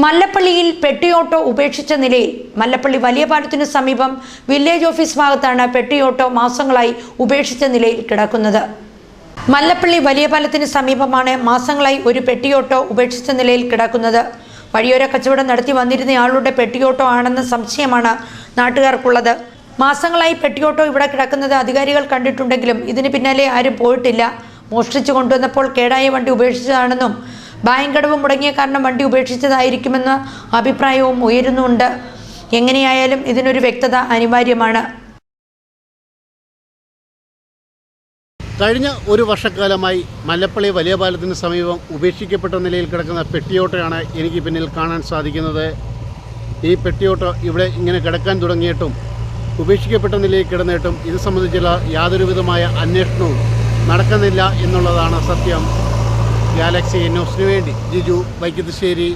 മല്ലപ്പള്ളിയിൽ പെട്ടിയോട്ടോ ഉപേക്ഷിച്ച നിലയിൽ മല്ലപ്പള്ളി വലിയ പാലത്തിനു സമീപം വില്ലേജ് ഓഫീസ് ഭാഗത്താണ് പെട്ടിയോട്ടോ മാസങ്ങളായി ഉപേക്ഷിച്ച നിലയിൽ കിടക്കുന്നത്. മല്ലപ്പള്ളി വലിയ പാലത്തിന് സമീപമാണ് മാസങ്ങളായി ഒരു പെട്ടിയോട്ടോ ഉപേക്ഷിച്ച നിലയിൽ കിടക്കുന്നത്. വഴിയോര കച്ചവടം നടത്തി വന്നിരുന്നയാളുടെ പെട്ടിയോട്ടോ ആണെന്ന സംശയമാണ് നാട്ടുകാർക്കുള്ളത്. മാസങ്ങളായി പെട്ടിയോട്ടോ ഇവിടെ കിടക്കുന്നത് അധികാരികൾ കണ്ടിട്ടുണ്ടെങ്കിലും ഇതിന് പിന്നാലെ ആരും പോയിട്ടില്ല. മോഷ്ടിച്ചു കൊണ്ടുവന്നപ്പോൾ കേടായ വണ്ടി ഉപേക്ഷിച്ചതാണെന്നും ബാങ്ക് അടവ് മുടങ്ങിയ കാരണം വണ്ടി ഉപേക്ഷിച്ചതായിരിക്കുമെന്ന അഭിപ്രായവും ഉയരുന്നുണ്ട്. എങ്ങനെയായാലും ഇതിനൊരു വ്യക്തത അനിവാര്യമാണ്. കഴിഞ്ഞ ഒരു വർഷക്കാലമായി മല്ലപ്പള്ളി വലിയ പാലത്തിന് സമീപം ഉപേക്ഷിക്കപ്പെട്ട നിലയിൽ കിടക്കുന്ന പെട്ടിയോട്ടയാണ് എനിക്ക് പിന്നിൽ കാണാൻ സാധിക്കുന്നത്. ഈ പെട്ടിയോട്ട ഇവിടെ ഇങ്ങനെ കിടക്കാൻ തുടങ്ങിയിട്ടും ഉപേക്ഷിക്കപ്പെട്ട നിലയിൽ കിടന്നിട്ടും ഇത് സംബന്ധിച്ചുള്ള യാതൊരുവിധമായ അന്വേഷണവും നടക്കുന്നില്ല എന്നുള്ളതാണ് സത്യം. ഗാലക്സി ന്യൂസിന് വേണ്ടി. ജിജു വൈക്കത്തുശ്ശേരി